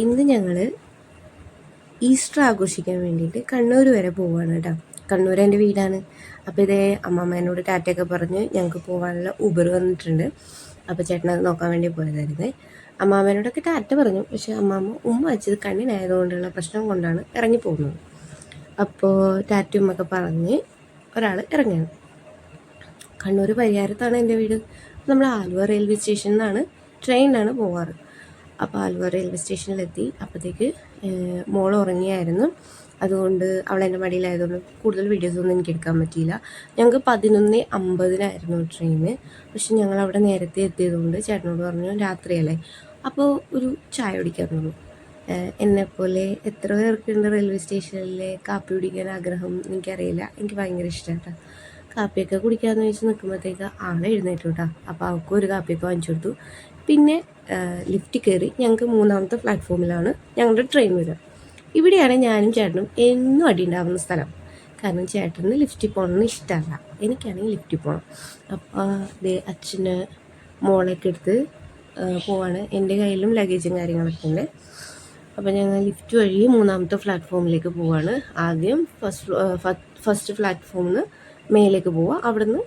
ഇന്ന് ഞങ്ങൾ ഈസ്റ്റർ ആഘോഷിക്കാൻ വേണ്ടിയിട്ട് കണ്ണൂർ വരെ പോവുകയാണ് കേട്ടോ കണ്ണൂർ എന്റെ വീടാണ്. അപ്പോൾ ഇതേ അമ്മമ്മേനോട് ടാറ്റയൊക്കെ പറഞ്ഞ് ഞങ്ങൾക്ക് പോകാനുള്ള ഊബർ വന്നിട്ടുണ്ട്. അപ്പോൾ ചേട്ടനത് നോക്കാൻ വേണ്ടി പോയതായിരുന്നു. അമ്മാമ്മേനോടൊക്കെ ടാറ്റ പറഞ്ഞു. പക്ഷേ അമ്മാമ്മ ഉമ്മ വെച്ചത് കണ്ണിനായതുകൊണ്ടുള്ള പ്രശ്നം കൊണ്ടാണ് ഇറങ്ങി പോകുന്നത്. അപ്പോൾ ടാറ്റ ഉമ്മൊക്കെ പറഞ്ഞ് ഒരാൾ ഇറങ്ങിയാണ് കണ്ണൂർ പരിഹാരത്താണ് എന്റെ വീട്. നമ്മൾ ആലുവ റെയിൽവേ സ്റ്റേഷനിൽ നിന്നാണ് ട്രെയിനിലാണ് പോവാറ്. അപ്പോൾ ആലുവ റെയിൽവേ സ്റ്റേഷനിലെത്തി. അപ്പോഴത്തേക്ക് മോൾ ഉറങ്ങിയായിരുന്നു. അതുകൊണ്ട് അവൾ എന്റെ മടിയിലായതുകൊണ്ട് കൂടുതൽ വീഡിയോസൊന്നും എനിക്ക് എടുക്കാൻ പറ്റിയില്ല. ഞങ്ങൾക്ക് പതിനൊന്ന് അമ്പതിനായിരുന്നു ട്രെയിന്. പക്ഷെ ഞങ്ങൾ അവിടെ നേരത്തെ എത്തിയതുകൊണ്ട് ചേട്ടനോട് പറഞ്ഞു രാത്രിയല്ലേ? അപ്പോൾ ഒരു ചായ കുടിക്കാൻ എന്നെപ്പോലെ എത്ര പേർക്കുണ്ട് റെയിൽവേ സ്റ്റേഷനിലെ കാപ്പി കുടിക്കാൻ ആഗ്രഹം? എനിക്കറിയില്ല. എനിക്ക് ഭയങ്കര ഇഷ്ടമാണ് കാപ്പിയൊക്കെ കുടിക്കാമെന്ന് വെച്ച് നിൽക്കുമ്പോഴത്തേക്ക് ആളെ എഴുന്നേറ്റു കേട്ടോ അപ്പോൾ അവൾക്കും ഒരു കാപ്പിയൊക്കെ വാങ്ങിച്ചു കൊടുത്തു. പിന്നെ ലിഫ്റ്റ് കയറി ഞങ്ങൾക്ക് മൂന്നാമത്തെ പ്ലാറ്റ്ഫോമിലാണ് ഞങ്ങളുടെ ട്രെയിൻ വരിക ഇവിടെയാണ് ഞാനും ചേട്ടനും എന്നും അടി ഉണ്ടാവുന്ന സ്ഥലം. കാരണം ചേട്ടന് ലിഫ്റ്റിൽ പോകണമെന്ന് ഇഷ്ടമല്ല എനിക്കാണെങ്കിൽ ലിഫ്റ്റിൽ പോകണം അപ്പോൾ ദേ അച്ഛന് മോളൊക്കെ എടുത്ത് പോവാണ്. എന്റെ കയ്യിലും ലഗേജും കാര്യങ്ങളൊക്കെ ഉണ്ട്. അപ്പോൾ ഞങ്ങൾ ലിഫ്റ്റ് വഴി മൂന്നാമത്തെ പ്ലാറ്റ്ഫോമിലേക്ക് പോവാണ്. ആദ്യം ഫസ്റ്റ് ഫസ്റ്റ് പ്ലാറ്റ്ഫോമിൽ നിന്ന് മേലേക്ക് പോവുക. അവിടുന്ന്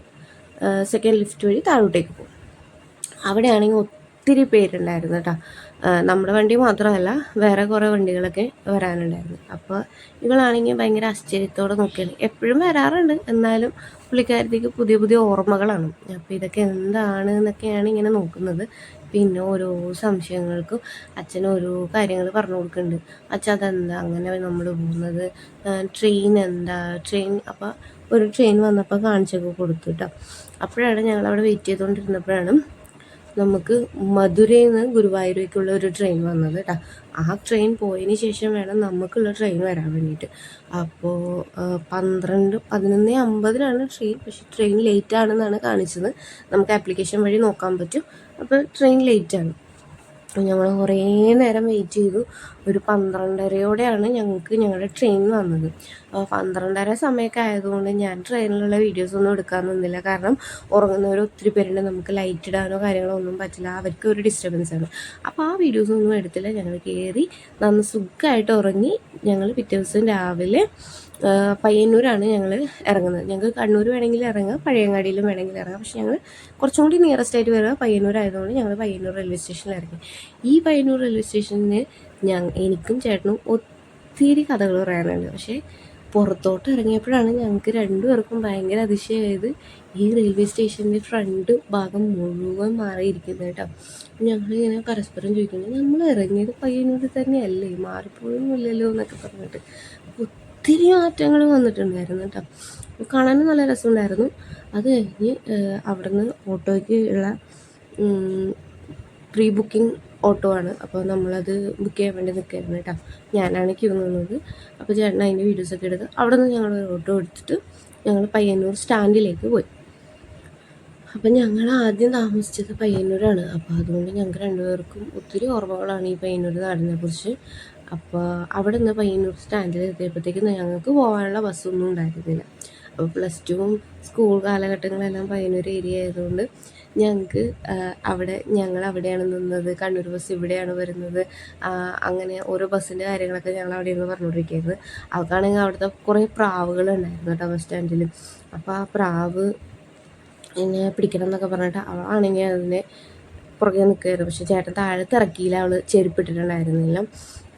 സെക്കൻഡ് ലിഫ്റ്റ് വഴി താഴോട്ടേക്ക് പോകും അവിടെയാണെങ്കിൽ ഒത്തിരി പേരുണ്ടായിരുന്നു കേട്ടോ. നമ്മുടെ വണ്ടി മാത്രമല്ല വേറെ കുറേ വണ്ടികളൊക്കെ വരാനുണ്ടായിരുന്നു. അപ്പോൾ ഇവളാണെങ്കിൽ ഭയങ്കര ആശ്ചര്യത്തോടെ നോക്കിയാണ്. എപ്പോഴും വരാറുണ്ട്. എന്നാലും പുള്ളിക്കാരത്തേക്ക് പുതിയ പുതിയ ഓർമ്മകളാണ്. അപ്പോൾ ഇതൊക്കെ എന്താണ് എന്നൊക്കെയാണ് ഇങ്ങനെ നോക്കുന്നത്. പിന്നെ ഓരോ സംശയങ്ങൾക്കും അച്ഛൻ ഓരോ കാര്യങ്ങൾ പറഞ്ഞു കൊടുക്കുന്നുണ്ട്. അച്ഛൻ അതെന്താ? അങ്ങനെ നമ്മൾ പോകുന്നത്. ട്രെയിൻ എന്താ? ട്രെയിൻ അപ്പോൾ ഒരു ട്രെയിൻ വന്നപ്പോൾ കാണിച്ചൊക്കെ കൊടുത്തു കേട്ടോ അപ്പോഴാണ് ഞങ്ങൾ അവിടെ വെയിറ്റ് ചെയ്തുകൊണ്ടിരുന്നപ്പോഴാണ് നമുക്ക് മധുരയിൽ നിന്ന് ഗുരുവായൂരേക്കുള്ള ഒരു ട്രെയിൻ വന്നത് കേട്ടോ ആ ട്രെയിൻ പോയതിന് ശേഷം വേണം നമുക്കുള്ള ട്രെയിൻ വരാൻ വേണ്ടിയിട്ട് അപ്പോൾ പന്ത്രണ്ട് പതിനൊന്ന് അമ്പതിനാണ് ട്രെയിൻ പക്ഷെ ട്രെയിൻ ലേറ്റ് ആണെന്നാണ് കാണിച്ചത്. നമുക്ക് ആപ്ലിക്കേഷൻ വഴി നോക്കാൻ പറ്റും. അപ്പോൾ ട്രെയിൻ ലേറ്റ് ആണ്. ഞങ്ങൾ കുറേ നേരം വെയിറ്റ് ചെയ്തു. ഒരു പന്ത്രണ്ടരയോടെയാണ് ഞങ്ങൾക്ക് ഞങ്ങളുടെ ട്രെയിൻ വന്നത്. അപ്പോൾ പന്ത്രണ്ടര സമയമൊക്കെ ആയതുകൊണ്ട് ഞാൻ ട്രെയിനിലുള്ള വീഡിയോസൊന്നും എടുക്കാൻ നിന്നില്ല. കാരണം ഉറങ്ങുന്നവർ ഒത്തിരി പേരുണ്ട്. നമുക്ക് ലൈറ്റ് ഇടാനോ കാര്യങ്ങളോ ഒന്നും പറ്റില്ല. അവർക്ക് ഒരു ഡിസ്റ്റർബൻസ് ആണ്. അപ്പോൾ ആ വീഡിയോസൊന്നും എടുത്തില്ല. ഞങ്ങൾ കയറി നന്ന് സുഖമായിട്ട് ഉറങ്ങി ഞങ്ങൾ പിറ്റേ ദിവസം രാവിലെ പയ്യന്നൂരാണ് ഞങ്ങൾ ഇറങ്ങുന്നത് ഞങ്ങൾക്ക് കണ്ണൂർ വേണമെങ്കിൽ ഇറങ്ങാം പഴയങ്ങാടിയിലും വേണമെങ്കിൽ ഇറങ്ങാം പക്ഷേ ഞങ്ങൾ കുറച്ചും കൂടി നിയറസ്റ്റ് ആയിട്ട് വരിക പയ്യന്നൂർ ആയതുകൊണ്ട് ഞങ്ങൾ പയ്യന്നൂർ റെയിൽവേ സ്റ്റേഷനിൽ ഇറങ്ങി. ഈ പയ്യന്നൂർ റെയിൽവേ സ്റ്റേഷനിൽ ഞാൻ എനിക്കും ചേട്ടനും ഒത്തിരി കഥകൾ പറയാനുണ്ട്. പക്ഷേ പുറത്തോട്ട് ഇറങ്ങിയപ്പോഴാണ് ഞങ്ങൾക്ക് രണ്ടുപേർക്കും ഭയങ്കര അതിശയമായത്. ഈ റെയിൽവേ സ്റ്റേഷന്റെ ഫ്രണ്ട് ഭാഗം മുഴുവൻ മാറിയിരിക്കുന്നത് കേട്ടോ. ഞങ്ങളിങ്ങനെ പരസ്പരം ചോദിക്കുന്നത് നമ്മൾ ഇറങ്ങിയത് പയ്യനോട് തന്നെയല്ലേ? മാറിപ്പോയൊന്നുമില്ലല്ലോ എന്നൊക്കെ പറഞ്ഞിട്ട് ഒത്തിരി മാറ്റങ്ങൾ വന്നിട്ടുണ്ടായിരുന്നു കേട്ടോ. കാണാനും നല്ല രസമുണ്ടായിരുന്നു. അത് കഴിഞ്ഞ് അവിടെ നിന്ന് ഓട്ടോയ്ക്ക് ഉള്ള പ്രീ ബുക്കിംഗ് ഓട്ടോ ആണ്. അപ്പോൾ നമ്മളത് ബുക്ക് ചെയ്യാൻ വേണ്ടി നിൽക്കായിരുന്നു കേട്ടോ. ഞാനാണ് ക്യൂ നിന്നത്. അപ്പോൾ ചേട്ടൻ അതിന്റെ വീഡിയോസൊക്കെ എടുത്ത് അവിടെ നിന്ന് ഞങ്ങൾ ഓട്ടോ എടുത്തിട്ട് ഞങ്ങൾ പയ്യന്നൂർ സ്റ്റാൻഡിലേക്ക് പോയി. അപ്പം ഞങ്ങൾ ആദ്യം താമസിച്ചത് പയ്യന്നൂരാണ്. അപ്പോൾ അതുകൊണ്ട് ഞങ്ങൾക്ക് രണ്ടുപേർക്കും ഒത്തിരി ഓർമ്മകളാണ് ഈ പയ്യന്നൂർ നാടിനെ കുറിച്ച്. അപ്പോൾ അവിടെ നിന്ന് പയ്യന്നൂർ സ്റ്റാൻഡിൽ എത്തിയപ്പോഴത്തേക്കും ഞങ്ങൾക്ക് പോകാനുള്ള ബസ്സൊന്നും ഉണ്ടായിരുന്നില്ല. പ്ലസ് ടുവും സ്കൂൾ കാലഘട്ടങ്ങളെല്ലാം പയ്യന്നൂർ ഏരിയ ആയതുകൊണ്ട് ഞങ്ങൾക്ക് അവിടെ ഞങ്ങൾ അവിടെയാണ് നിന്നത്. കണ്ണൂർ ബസ് ഇവിടെയാണ് വരുന്നത്. അങ്ങനെ ഓരോ ബസ്സിന്റെ കാര്യങ്ങളൊക്കെ ഞങ്ങൾ അവിടെ ഇരുന്ന് പറഞ്ഞുകൊണ്ടിരിക്കുന്നത് അവൾക്കാണെങ്കിൽ അവിടുത്തെ കുറേ പ്രാവുകൾ ഉണ്ടായിരുന്നു കേട്ടോ ബസ് സ്റ്റാൻഡിൽ അപ്പോൾ ആ പ്രാവ് എന്നെ പിടിക്കണം എന്നൊക്കെ പറഞ്ഞിട്ട് അവളാണെങ്കിൽ അതിനെ പുറകെ നിൽക്കുകയായിരുന്നു. പക്ഷെ ചേട്ടൻ താഴത്ത് ഇറക്കിയില്ല അവൾ ചെരുപ്പിട്ടിട്ടുണ്ടായിരുന്നില്ല.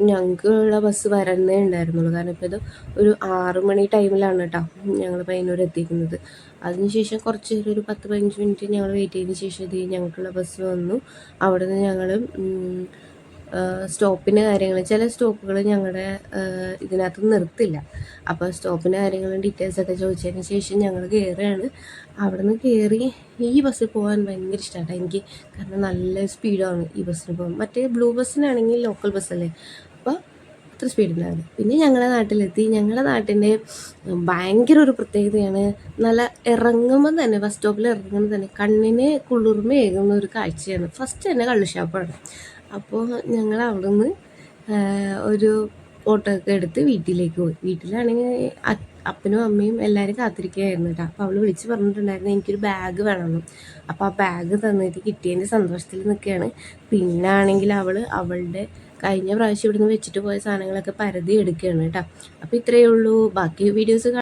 ഞങ്ങൾക്കുള്ള ബസ് വരണേ ഉണ്ടായിരുന്നുള്ളൂ. കാരണം ഇപ്പോൾ ഇത് ഒരു ആറ് മണി ടൈമിലാണ് കേട്ടോ ഞങ്ങൾ പയ്യന്നൂർ എത്തിക്കുന്നത്. അതിനുശേഷം കുറച്ച് നേരം ഒരു പത്ത് പതിനഞ്ച് മിനിറ്റ് ഞങ്ങൾ വെയിറ്റ് ചെയ്തതിന് ശേഷം ഇത് ഞങ്ങൾക്കുള്ള ബസ് വന്നു. അവിടെ നിന്ന് ഞങ്ങൾ സ്റ്റോപ്പിന്റെ കാര്യങ്ങൾ ചില സ്റ്റോപ്പുകൾ ഞങ്ങളുടെ ഇതിനകത്ത് നിർത്തില്ല. അപ്പോൾ സ്റ്റോപ്പിന്റെ കാര്യങ്ങളും ഡീറ്റെയിൽസൊക്കെ ചോദിച്ചതിന് ശേഷം ഞങ്ങൾ കയറുകയാണ് അവിടെ നിന്ന് കയറി ഈ ബസ്സിൽ പോകാൻ ഭയങ്കര ഇഷ്ടമാണ് എനിക്ക് കാരണം നല്ല സ്പീഡാണ് ഈ ബസ്സിന് പോകാൻ മറ്റേ ബ്ലൂ ബസ്സിനാണെങ്കിൽ ലോക്കൽ ബസ്സല്ലേ അപ്പോൾ അത്ര സ്പീഡിലാണ് പിന്നെ ഞങ്ങളുടെ നാട്ടിലെത്തി. ഞങ്ങളുടെ നാട്ടിന്റെ ഭയങ്കര ഒരു പ്രത്യേകതയാണ് നല്ല ഇറങ്ങുമ്പോൾ തന്നെ ബസ് സ്റ്റോപ്പിൽ ഇറങ്ങുമ്പോൾ തന്നെ കണ്ണിനെ കണ്ണിന് കുളിർമയേകുന്ന ഒരു കാഴ്ചയാണ്. ഫസ്റ്റ് തന്നെ കള്ളുഷാപ്പാണ് അപ്പോൾ ഞങ്ങൾ അവിടുന്ന് ഒരു ഓട്ടോ ഒക്കെ എടുത്ത് വീട്ടിലേക്ക് പോയി. വീട്ടിലാണെങ്കിൽ അപ്പനും അമ്മയും എല്ലാവരും കാത്തിരിക്കുകയായിരുന്നു കേട്ടോ. അപ്പോൾ അവൾ വിളിച്ച് പറഞ്ഞിട്ടുണ്ടായിരുന്നു എനിക്കൊരു ബാഗ് വേണമെന്ന് അപ്പോൾ ആ ബാഗ് തന്നിട്ട് കിട്ടിയതിന്റെ സന്തോഷത്തിൽ നിൽക്കുകയാണ്. പിന്നെ ആണെങ്കിൽ അവൾ അവളുടെ കഴിഞ്ഞ പ്രാവശ്യം ഇവിടുന്ന് വെച്ചിട്ട് പോയ സാധനങ്ങളൊക്കെ പരതി എടുക്കുകയാണ് കേട്ടോ. അപ്പോൾ ഇത്രയേ ഉള്ളൂ. ബാക്കി വീഡിയോസ്